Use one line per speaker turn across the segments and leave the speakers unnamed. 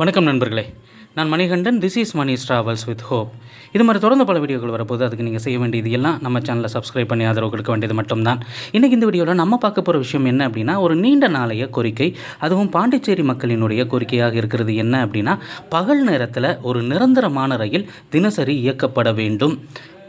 வணக்கம் நண்பர்களே. நான் Manikandan this is Mani Travels with hope இது மாதிரி தொடர்ந்து பல வீடியோக்கள் வரப்போது அதுக்கு நீங்கள் செய்ய வேண்டியது எல்லாம் நம்ம சேனலை சப்ஸ்கிரைப் பண்ணி ஆதரவு கொடுக்க வேண்டியது மட்டும்தான். இன்றைக்கி இந்த வீடியோவில் நம்ம பார்க்க போகிற விஷயம் என்ன அப்படின்னா ஒரு நீண்ட நாளைய கோரிக்கை அதுவும் பாண்டிச்சேரி மக்களினுடைய கோரிக்கையாக இருக்கிறது என்ன அப்படின்னா பகல் நேரத்தில் ஒரு நிரந்தரமான ரயில் தினசரி இயக்கப்பட வேண்டும்.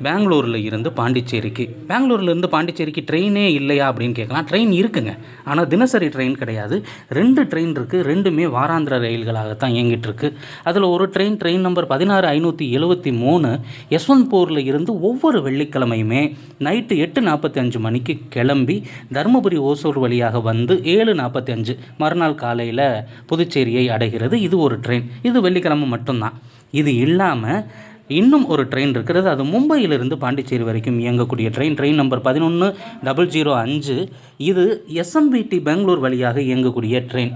பெங்களூரில் இருந்து பாண்டிச்சேரிக்கு. பெங்களூர்லேருந்து பாண்டிச்சேரிக்கு ட்ரெயினே இல்லையா அப்படின்னு கேட்கலாம். ட்ரெயின் இருக்குங்க. ஆனால் தினசரி ட்ரெயின் கிடையாது. ரெண்டு ட்ரெயின் இருக்குது ரெண்டுமே வாராந்திர ரயில்களாகத்தான் இயங்கிட்டுருக்கு அதில் ஒரு ட்ரெயின் ட்ரெயின் நம்பர் பதினாறு ஐநூற்றி எழுபத்தி மூணு. யஸ்வந்த்பூரில் இருந்து ஒவ்வொரு வெள்ளிக்கிழமையுமே நைட்டு எட்டு நாற்பத்தி அஞ்சு மணிக்கு கிளம்பி தருமபுரி ஓசூர் வழியாக வந்து ஏழு நாற்பத்தி அஞ்சு மறுநாள் காலையில் புதுச்சேரியை அடைகிறது. இது ஒரு ட்ரெயின் இது வெள்ளிக்கிழமை மட்டும்தான். இது இல்லாமல் இன்னும் ஒரு ட்ரெயின் இருக்கிறது. அது மும்பையிலிருந்து பாண்டிச்சேரி வரைக்கும் இயங்கக்கூடிய ட்ரெயின். ட்ரெயின் நம்பர் பதினொன்று டபுள் ஜீரோ அஞ்சு. இது எஸ்எம்பிடி பெங்களூர் வழியாக இயங்கக்கூடிய ட்ரெயின்.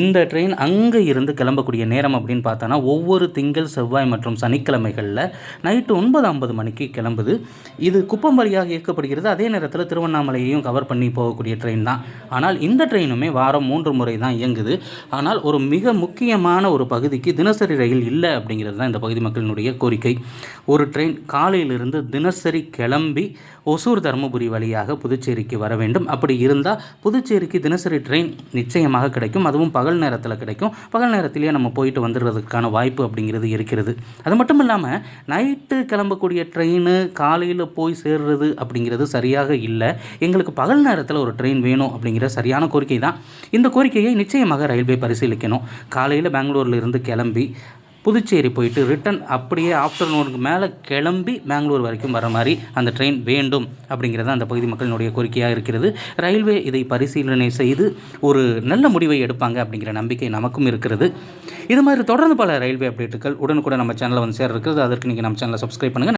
இந்த ட்ரெயின் அங்கே இருந்து கிளம்பக்கூடிய நேரம் அப்படின்னு பார்த்தோன்னா ஒவ்வொரு திங்கள் செவ்வாய் மற்றும் சனிக்கிழமைகளில் நைட்டு ஒன்பது ஐம்பது மணிக்கு கிளம்புது. இது குப்பம் வழியாக இயக்கப்படுகிறது. அதே நேரத்தில் திருவண்ணாமலையையும் கவர் பண்ணி போகக்கூடிய ட்ரெயின் தான். ஆனால் இந்த ட்ரெயினுமே வாரம் மூன்று முறை தான் இயங்குது. ஆனால் ஒரு மிக முக்கியமான ஒரு பகுதிக்கு தினசரி ரயில் இல்லை அப்படிங்கிறது தான் இந்த பகுதி மக்களினுடைய கோரிக்கை. ஒரு ட்ரெயின் காலையிலிருந்து தினசரி கிளம்பி ஒசூர் தருமபுரி வழியாக புதுச்சேரிக்கு வர வேண்டும். அப்படி இருந்தால் புதுச்சேரிக்கு தினசரி ட்ரெயின் நிச்சயமாக கிடைக்கும். அதுவும் பகல் நேரத்தில் கிடைக்கும். பகல் நேரத்திலேயே நம்ம போயிட்டு வந்துடுறதுக்கான வாய்ப்பு அப்படிங்கிறது இருக்கிறது. அது மட்டும் இல்லாமல் நைட்டு கிளம்பக்கூடிய ட்ரெயின் காலையில் போய் சேர்றது அப்படிங்கிறது சரியாக இல்லை. எங்களுக்கு பகல் நேரத்தில் ஒரு ட்ரெயின் வேணும் அப்படிங்கிற சரியான கோரிக்கை தான் இந்த கோரிக்கையை நிச்சயமாக ரயில்வே பரிசீலிக்கணும். காலையில் பெங்களூரில் இருந்து கிளம்பி புதுச்சேரி போயிட்டு ரிட்டன் அப்படியே ஆஃப்டர்நூனுக்கு மேலே கிளம்பி பெங்களூர் வரைக்கும் வர மாதிரி அந்த ட்ரெயின் வேண்டும் அப்படிங்கிறது அந்த பகுதி மக்களினுடைய கோரிக்கையாக இருக்கிறது. ரயில்வே இதை பரிசீலனை செய்து ஒரு நல்ல முடிவை எடுப்பாங்க அப்படிங்கிற நம்பிக்கை நமக்கும் இருக்கிறது. இது மாதிரி தொடர்ந்து பல ரயில்வே அப்டேட்டுகள் உடனுக்குடன் நம்ம சேனலில் வந்து சேர இருக்கிறது அதற்கு நீங்கள் நம்ம சேனலை சப்ஸ்கிரைப் பண்ணுங்கள்